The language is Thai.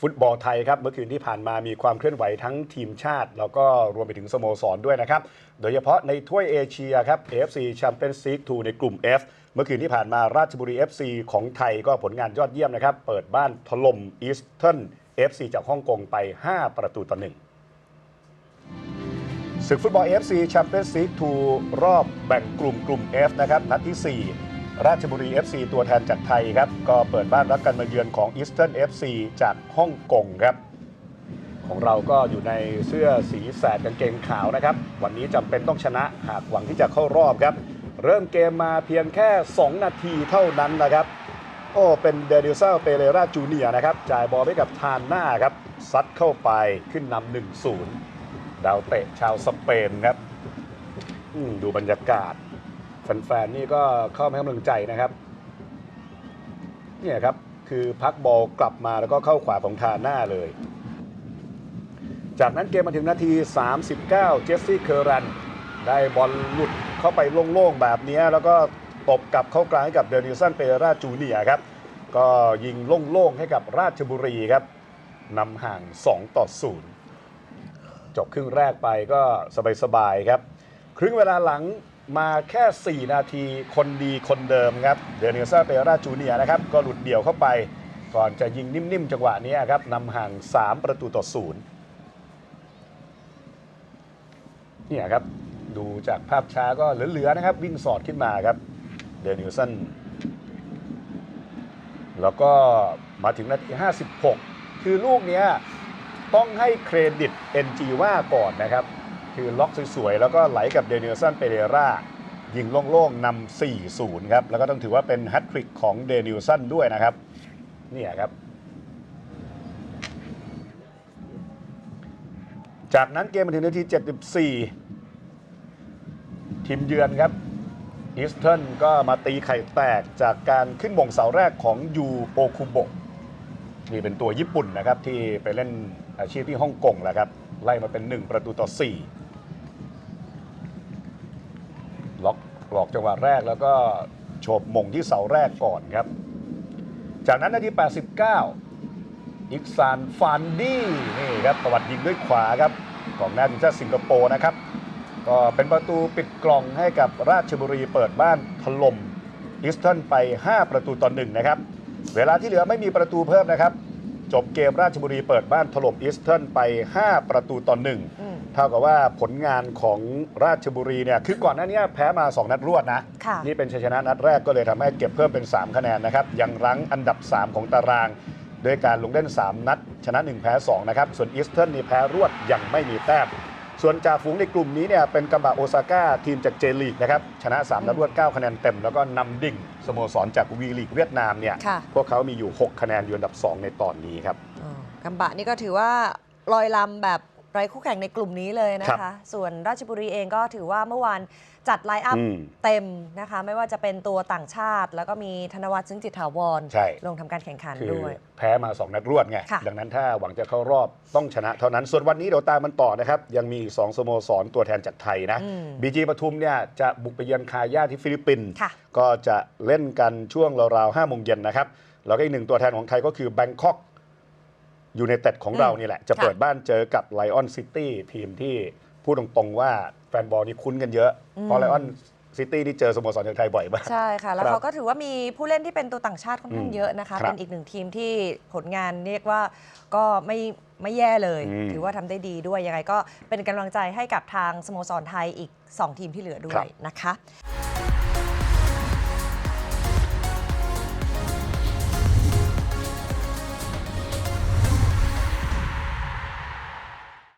ฟุตบอลไทยครับเมื่อคืนที่ผ่านมามีความเคลื่อนไหวทั้งทีมชาติ แล้วก็รวมไปถึงสโมสรด้วยนะครับ โดยเฉพาะในถ้วยเอเชียครับ AFC Champions League 2ในกลุ่ม F เมื่อคืนที่ผ่านมาราชบุรี FC ของไทยก็ผลงานยอดเยี่ยมนะครับ เปิดบ้านถล่มอีสเทิร์น FC จากฮ่องกงไป 5 ประตูต่อหนึ่งศึกฟุตบอล AFC Champions League 2รอบแบ่งกลุ่มกลุ่ม F นะครับนัดที่ 4 ราชบุรี FC ตัวแทนจากไทยครับ ก็เปิดบ้านรับกันมาเยือนของ Eastern FC จากฮ่องกงครับ ของเราก็อยู่ในเสื้อสีแสดกางเกงขาวนะครับ วันนี้จำเป็นต้องชนะหากหวังที่จะเข้ารอบครับ เริ่มเกมมาเพียงแค่ 2 นาทีเท่านั้นนะครับ โอ้เป็นเดนิเซลเปเรราจูเนียนะครับ จ่ายบอลให้กับทานหน้าครับ ซัดเข้าไปขึ้นนำ1-0 ดาวเตะชาวสเปนครับดูบรรยากาศ แฟนๆนี่ก็เข้ามาให้กำลังใจนะครับเนี่ยครับคือพักบอลกลับมาแล้วก็เข้าขวาของทาน่าเลย จากนั้นเกมมาถึงนาที 39 เจสซี่เคอร์รัน ได้บอลหลุดเข้าไปโล่งๆแบบนี้แล้วก็ตบกลับเข้ากลางให้กับเดนิสันเปเรราจูเนียครับ ก็ยิงโล่งๆให้กับราชบุรีครับนำห่าง 2 ต่อ 0 จบครึ่งแรกไปก็สบายๆครับ ครึ่งเวลาหลัง มาแค่ 4 นาทีคนดีคนเดิมครับเดนิสันเปเรราจูเนียนะครับก็หลุดเดี่ยวเข้าไป ก่อนจะยิงนิ่มๆจังหวะนี้ครับนำห่าง 3 ประตูต่อ0เนี่ยครับดูจากภาพช้าก็เหลือๆนะครับ วิ่งสอดขึ้นมาครับเดนิลสันแล้วก็มาถึงนาที 56 คือลูกนี้ต้องให้เครดิต NG ว่าก่อนนะครับ คือล็อกสวยๆ แล้วก็ไหลกับเดนิลสันเปเรรายิงโล่งๆนำ4-0 ครับ แล้วก็ต้องถือว่าเป็นแฮตทริกของเดนิลสันด้วยนะครับ เนี่ยครับ จากนั้นเกมมาถึงนาที 74 ทีมเยือนครับอีสเทิร์นก็มาตีไข่แตกจากการขึ้นบ่งเสาแรกของยูโปคุโบะนี่เป็นตัวญี่ปุ่นนะครับที่ไปเล่นอาชีพที่ฮ่องกงแหละครับ ไล่มาเป็น 1 ประตูต่อ 4 ล็อกหลอก จังหวะแรกแล้วก็โฉบมงที่เสาแรกก่อนครับ จากนั้นนาที 89 อิกซานฟานดี้นี่ครับประวัติยิงด้วยขวาครับของหน้าทีมชาติสิงคโปร์นะครับ ก็เป็นประตูปิดกล่องให้กับราชบุรีเปิดบ้านถล่มอิสตันไป 5 ประตูต่อหนึ่งนะครับ เวลาที่เหลือไม่มีประตูเพิ่มนะครับ จบเกมราชบุรีเปิดบ้านถล่มอิสตันไป 5 ประตูต่อหนึ่ง เท่ากับว่าผลงานของราชบุรีเนี่ยคือก่อนหน้านี้แพ้มา 2 นัดรวดนะ ค่ะ นี่เป็นชัยชนะนัดแรกก็เลยทำให้เก็บเพิ่มเป็น 3 คะแนนนะครับ ยังรั้งอันดับ 3 ของตารางด้วยการลงเล่น 3 นัด ชนะ 1 แพ้ 2 นะครับ ส่วนอีสเทิร์นนี่แพ้รวดยังไม่มีแต้มส่วนจ่าฝูงในกลุ่มนี้เนี่ยเป็นกัมบะโอซาก้าทีมจากเจลีกนะครับชนะ 3 นัดรวด 9 คะแนนเต็ม แล้วก็นำดิ่งสโมสรจากวีลีกเวียดนามเนี่ยค่ะ พวกเขามีอยู่ 6 คะแนนอยู่อันดับ2ในตอนนี้ครับ อ๋อกัมบะนี่ก็ถือว่าลอยลำแบบ ไร้คู่แข่งในกลุ่มนี้เลยนะครัคะ บส่วนราชบุรีเองก็ถือว่าเมื่อวานจัดไลน์อัพอืมเต็มนะคะ ไม่ว่าจะเป็นตัวต่างชาติ แล้วก็มีธนวัฒน์ซึ่งจิตถาวร ใช่ ลงทำการแข่งขันคือด้วย แพ้มา 2 นัดรวดไง ค่ะ ดังนั้นถ้าหวังจะเข้ารอบต้องชนะเท่านั้น ส่วนวันนี้เดี๋ยวตามมันต่อนะครับ ยังมีอีก2สโมสรตัวแทนจากไทยนะ อืม บีจีปทุมเนี่ยจะบุกไปเยือนคาย่าที่ฟิลิปปินส์ค่ะ ก็จะเล่นกันช่วงราวๆ5โมงเย็นนะครับ แล้วก็อีกหนึ่งตัวแทนของไทยก็คือแบงคอก ยูไนเต็ดของอืมเรานี่แหละจะค่ะเปิดบ้านเจอกับไลออนซิตี้ทีมที่พูดตรงๆว่าแฟนบอลนี่คุ้นกันเยอะ เพราะไลออนซิตี้ที่เจอสโมสรจากไทยบ่อยมาก ใช่ค่ะ แล้วครับเขาก็ถือว่ามีผู้เล่นที่เป็นตัวต่างชาติค่อนข้างอืมเยอะนะคะครับเป็นอีกหนึ่งทีมที่ผลงานเรียกว่าก็ไม่ไม่แย่เลยอืมถือว่าทำได้ดีด้วย ยังไงก็เป็นกำลังใจให้กับทางสโมสรไทยอีก 2 ทีมที่เหลือด้วครัยบนะคะ